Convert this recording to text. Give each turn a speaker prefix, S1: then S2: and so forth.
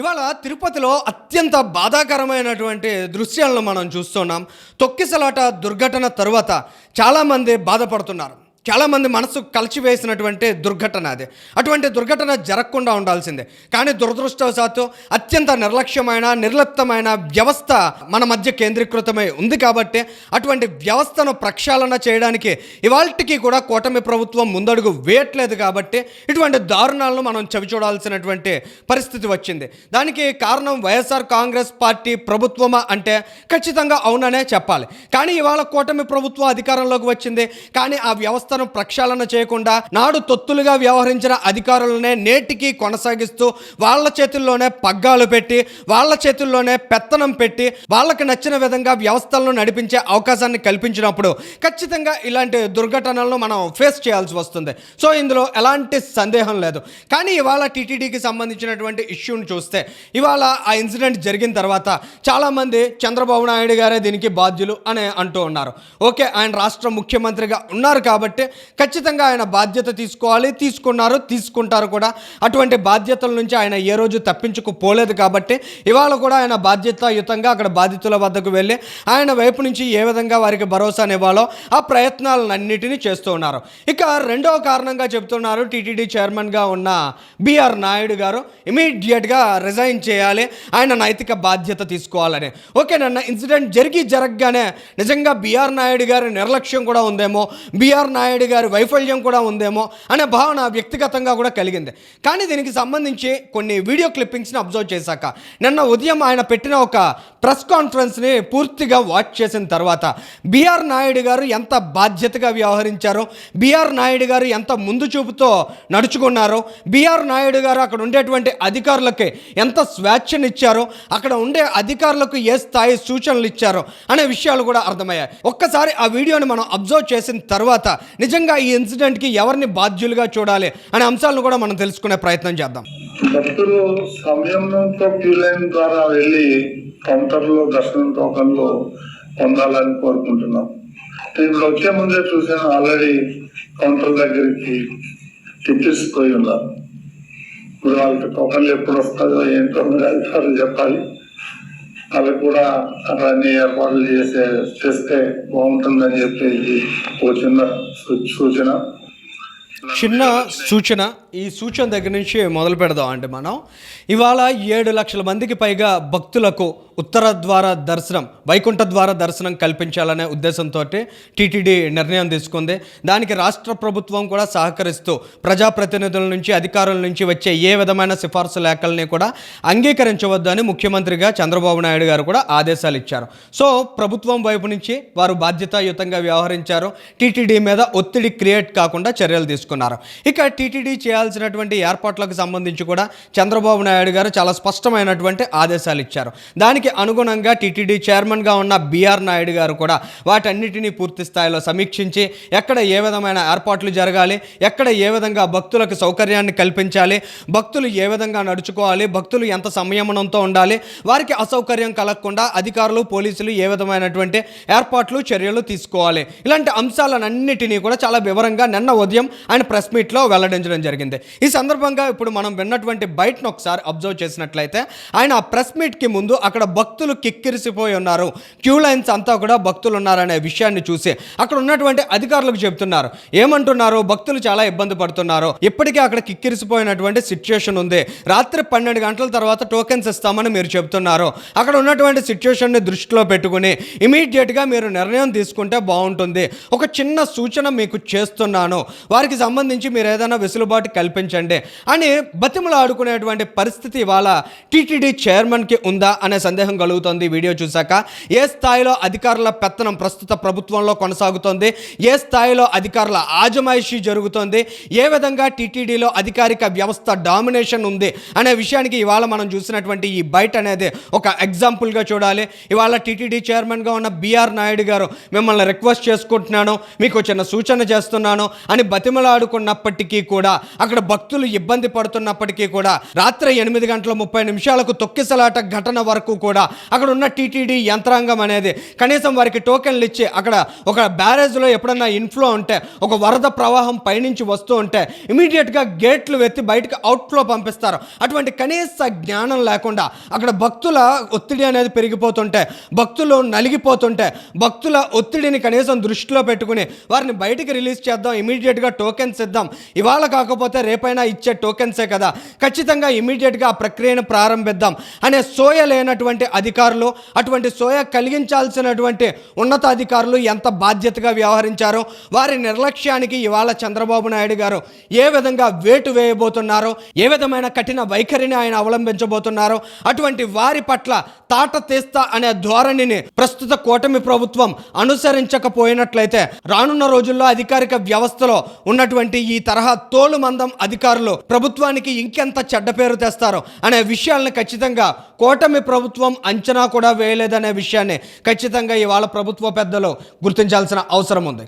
S1: ఇవాళ తిరుపతిలో అత్యంత బాధాకరమైనటువంటి దృశ్యాలను మనం చూస్తున్నాం. తొక్కిసలాట దుర్ఘటన తరువాత చాలామంది బాధపడుతున్నారు. చాలామంది మనసు కలిచివేసినటువంటి దుర్ఘటన అది. అటువంటి దుర్ఘటన జరగకుండా ఉండాల్సిందే. కానీ దురదృష్టవశాత్తు అత్యంత నిర్లక్ష్యమైన నిర్లిప్తమైన వ్యవస్థ మన మధ్య కేంద్రీకృతమై ఉంది కాబట్టి అటువంటి వ్యవస్థను ప్రక్షాళన చేయడానికి ఇవాళకి కూడా కూటమి ప్రభుత్వం ముందడుగు వేయట్లేదు కాబట్టి ఇటువంటి దారుణాలను మనం చవిచూడాల్సినటువంటి పరిస్థితి వచ్చింది. దానికి కారణం వైఎస్ఆర్ కాంగ్రెస్ పార్టీ ప్రభుత్వమా అంటే ఖచ్చితంగా అవుననే చెప్పాలి. కానీ ఇవాళ కూటమి ప్రభుత్వం అధికారంలోకి వచ్చింది. కానీ ఆ వ్యవస్థ వ్యవస్థను ప్రక్షాళన చేయకుండా నాడు తొత్తులుగా వ్యవహరించిన అధికారులనే నేటికి కొనసాగిస్తూ వాళ్ళ చేతుల్లోనే పగ్గాలు పెట్టి వాళ్ళ చేతుల్లోనే పెత్తనం పెట్టి వాళ్ళకి నచ్చిన విధంగా వ్యవస్థలను నడిపించే అవకాశాన్ని కల్పించినప్పుడు ఖచ్చితంగా ఇలాంటి దుర్ఘటనలను మనం ఫేస్ చేయాల్సి వస్తుంది. సో ఇందులో ఎలాంటి సందేహం లేదు. కానీ ఇవాళ టీటీడీకి సంబంధించినటువంటి ఇష్యూని చూస్తే ఇవాళ ఆ ఇన్సిడెంట్ జరిగిన తర్వాత చాలామంది చంద్రబాబు నాయుడు గారే దీనికి బాధ్యులు అని అంటూ ఉన్నారు. ఓకే ఆయన రాష్ట్ర ముఖ్యమంత్రిగా ఉన్నారు కాబట్టి ఖచ్చితంగా ఆయన బాధ్యత తీసుకోవాలి తీసుకున్నారు తీసుకుంటారు కూడా. అటువంటి బాధ్యతల నుంచి ఆయన ఏ రోజు తప్పించుకుపోలేదు కాబట్టి ఇవాళ కూడా ఆయన బాధ్యతాయుతంగా అక్కడ బాధితుల వద్దకు వెళ్ళి ఆయన వైపు నుంచి ఏ విధంగా వారికి భరోసానివ్వాలో ఆ ప్రయత్నాలన్నిటినీ చేస్తూ ఉన్నారు. ఇక రెండవ కారణంగా చెప్తున్నారు టీటీడీ చైర్మన్గా ఉన్న బిఆర్ నాయుడు గారు ఇమీడియట్గా రిజైన్ చేయాలి ఆయన నైతిక బాధ్యత తీసుకోవాలని. ఓకే నన్న ఇన్సిడెంట్ జరిగి జరగగానే నిజంగా బిఆర్ నాయుడు గారి నిర్లక్ష్యం కూడా ఉందేమో? బిఆర్ నాయుడు గారి వైఫల్యం కూడా ఉందేమో అనే భావన వ్యక్తిగతంగా కూడా కలిగింది. కానీ దీనికి సంబంధించి కొన్ని వీడియో క్లిప్పింగ్స్ని అబ్జర్వ్ చేశాక నిన్న ఉదయం ఆయన పెట్టిన ఒక ప్రెస్ కాన్ఫరెన్స్ని పూర్తిగా వాచ్ చేసిన తర్వాత బీఆర్ నాయుడు గారు ఎంత బాధ్యతగా వ్యవహరించారో బీఆర్ నాయుడు గారు ఎంత ముందు చూపుతో నడుచుకున్నారో బీఆర్ నాయుడు గారు అక్కడ ఉండేటువంటి అధికారులకి ఎంత స్వేచ్ఛనిచ్చారో అక్కడ ఉండే అధికారులకు ఏ స్థాయి సూచనలు ఇచ్చారో అనే విషయాలు కూడా అర్థమయ్యాయి. ఒక్కసారి ఆ వీడియోని మనం అబ్జర్వ్ చేసిన తర్వాత నిజంగా ఈ ఇన్సిడెంట్కి ఎవరిని బాధ్యులుగా చూడాలి అనే అంశాలను కూడా మనం తెలుసుకునే ప్రయత్నం చేద్దాం.
S2: భక్తులు సమయంతో క్యూ లైన్ ద్వారా వెళ్ళి కౌంటర్లో దర్శనం టోకన్లు పొందాలని కోరుకుంటున్నాం. ఇప్పుడు వచ్చే ముందే చూసాను ఆల్రెడీ కౌంటర్ దగ్గరికి తిప్పిసిపోయి ఉన్నారు. ఇప్పుడు వాళ్ళకి టోకన్లు ఎప్పుడు వస్తాయో ఏంటో మీరు అధికారులు చెప్పాలి. అవి కూడా అట్లాన్ని ఏర్పాట్లు చేసే చేస్తే బాగుంటుందని చెప్పేసి ఒక చిన్న సూచన.
S1: చిన్న సూచన ఈ సూచన దగ్గర నుంచి మొదలు పెడదాం అంటే మనం. ఇవాళ ఏడు లక్షల మందికి పైగా భక్తులకు ఉత్తర ద్వార దర్శనం వైకుంఠ ద్వార దర్శనం కల్పించాలనే ఉద్దేశంతో టీటీడీ నిర్ణయం తీసుకుంది. దానికి రాష్ట్ర ప్రభుత్వం కూడా సహకరిస్తూ ప్రజాప్రతినిధుల నుంచి అధికారుల నుంచి వచ్చే ఏ విధమైన సిఫార్సు లేఖల్ని కూడా అంగీకరించవద్దని ముఖ్యమంత్రిగా చంద్రబాబు నాయుడు గారు కూడా ఆదేశాలు ఇచ్చారు. సో ప్రభుత్వం వైపు నుంచి వారు బాధ్యతాయుతంగా వ్యవహరించారు. టీటీడీ మీద ఒత్తిడి క్రియేట్ కాకుండా చర్యలు తీసుకున్నారు. ఇక టీటీడీ చేయాల్సినటువంటి ఏర్పాట్లకు సంబంధించి కూడా చంద్రబాబు నాయుడు గారు చాలా స్పష్టమైనటువంటి ఆదేశాలు ఇచ్చారు. దానికి అనుగుణంగా టీటీడీ చైర్మన్గా ఉన్న బీఆర్ నాయుడు గారు కూడా వాటన్నిటినీ పూర్తి స్థాయిలో సమీక్షించి ఎక్కడ ఏ విధమైన ఏర్పాట్లు జరగాలి ఎక్కడ ఏ విధంగా భక్తులకు సౌకర్యాన్ని కల్పించాలి భక్తులు ఏ విధంగా నడుచుకోవాలి భక్తులు ఎంత సంయమనంతో ఉండాలి వారికి అసౌకర్యం కలగకుండా అధికారులు పోలీసులు ఏ విధమైనటువంటి ఏర్పాట్లు చర్యలు తీసుకోవాలి. ఇలాంటి అంశాలన్నిటినీ కూడా చాలా వివరంగా నిన్న ఉదయం ఆయన ప్రెస్ మీట్లో వెల్లడించడం జరిగింది. ఈ సందర్భంగా ఇప్పుడు మనం విన్నటువంటి బయటను ఒకసారి అబ్జర్వ్ చేసినట్లయితే ఆయన ఆ ప్రెస్ మీట్కి ముందు అక్కడ భక్తులు కిక్కిరిసిపోయి ఉన్నారు. క్యూ లైన్స్ అంతా కూడా భక్తులు ఉన్నారనే విషయాన్ని చూసి అక్కడ ఉన్నటువంటి అధికారులకు చెప్తున్నారు ఏమంటున్నారు? భక్తులు చాలా ఇబ్బంది పడుతున్నారు. ఇప్పటికే అక్కడ కిక్కిరిసిపోయినటువంటి సిచ్యుయేషన్ ఉంది. రాత్రి పన్నెండు గంటల తర్వాత టోకెన్స్ ఇస్తామని మీరు చెప్తున్నారు అక్కడ ఉన్నటువంటి సిచ్యుయేషన్ని దృష్టిలో పెట్టుకుని ఇమీడియట్గా మీరు నిర్ణయం తీసుకుంటే బాగుంటుంది. ఒక చిన్న సూచన మీకు చేస్తున్నాను. వారికి సంబంధించి మీరు ఏదైనా వెసులుబాటు కల్పించండి అని బతిమలు ఆడుకునేటువంటి పరిస్థితి ఇవాళ టీటీడీ చైర్మన్కి ఉందా అనే సందేహం కలుగుతుంది. వీడియో చూశాక ఏ స్థాయిలో అధికారుల పెత్తనం ప్రస్తుత ప్రభుత్వంలో కొనసాగుతోంది? ఏ స్థాయిలో అధికారుల ఆజమాయిషీ జరుగుతోంది? ఏ విధంగా టీటీడీలో అధికారిక వ్యవస్థ డామినేషన్ ఉంది అనే విషయానికి ఇవాళ మనం చూసినటువంటి ఈ బయట అనేది ఒక ఎగ్జాంపుల్గా చూడాలి. ఇవాళ టీటీడీ చైర్మన్గా ఉన్న బిఆర్ నాయుడు గారు మిమ్మల్ని రిక్వెస్ట్ చేసుకుంటున్నాను మీకు చిన్న సూచన చేస్తున్నాను అని బతిమలాడుకున్న ఉన్నప్పటికీ కూడా అక్కడ భక్తులు ఇబ్బంది పడుతున్నప్పటికీ కూడా రాత్రి ఎనిమిది గంటల ముప్పై నిమిషాలకు తొక్కిసలాట ఘటన వరకు కూడా అక్కడ ఉన్న టీటీడీ యంత్రాంగం అనేది కనీసం వారికి టోకెన్లు ఇచ్చి అక్కడ ఒక బ్యారేజ్లో ఎప్పుడన్నా ఇన్ఫ్లో ఉంటే ఒక వరద ప్రవాహం పైనుంచి వస్తూ ఉంటే ఇమీడియట్గా గేట్లు వెత్తి బయటకు అవుట్లో పంపిస్తారు. అటువంటి కనీస జ్ఞానం లేకుండా అక్కడ భక్తుల ఒత్తిడి అనేది పెరిగిపోతుంటే భక్తులు నలిగిపోతుంటే భక్తుల ఒత్తిడిని కనీసం దృష్టిలో పెట్టుకుని వారిని బయటికి రిలీజ్ చేద్దాం ఇమీడియట్గా టోకెన్స్ చేసేద్దాం ఇవాళ కాకపోతే రేపైనా ఇచ్చే టోకెన్సే కదా. ఖచ్చితంగా ఇమీడియట్గా ఆ ప్రక్రియను ప్రారంభిద్దాం. అనే సోయ లేనటువంటి అధికారులు అటువంటి సోయ కలిగించాల్సినటువంటి ఉన్నతాధికారులు ఎంత బాధ్యతగా వ్యవహరించారో వారి నిర్లక్ష్యానికి ఇవాళ చంద్రబాబు నాయుడు గారు ఏ విధంగా వేటు వేయబోతున్నారో ఏ విధమైన కఠిన వైఖరిని ఆయన అవలంబించబోతున్నారో అటువంటి వారి పట్ల తాట తీస్తా అనే ధోరణిని ప్రస్తుత కూటమి ప్రభుత్వం అనుసరించకపోయినట్లయితే రానున్న రోజుల్లో అధికారిక వ్యవస్థలో ఉన్నటువంటి ఉన్నటువంటి ఈ తరహా తోలు మందం అధికారులు ప్రభుత్వానికి ఇంకెంత చెడ్డ పేరు తెస్తారో అనే విషయాలను ఖచ్చితంగా కూటమి ప్రభుత్వం అంచనా కూడా వేయలేదనే విషయాన్ని ఖచ్చితంగా ఇవాళ ప్రభుత్వ పెద్దలు గుర్తించాల్సిన అవసరం ఉంది.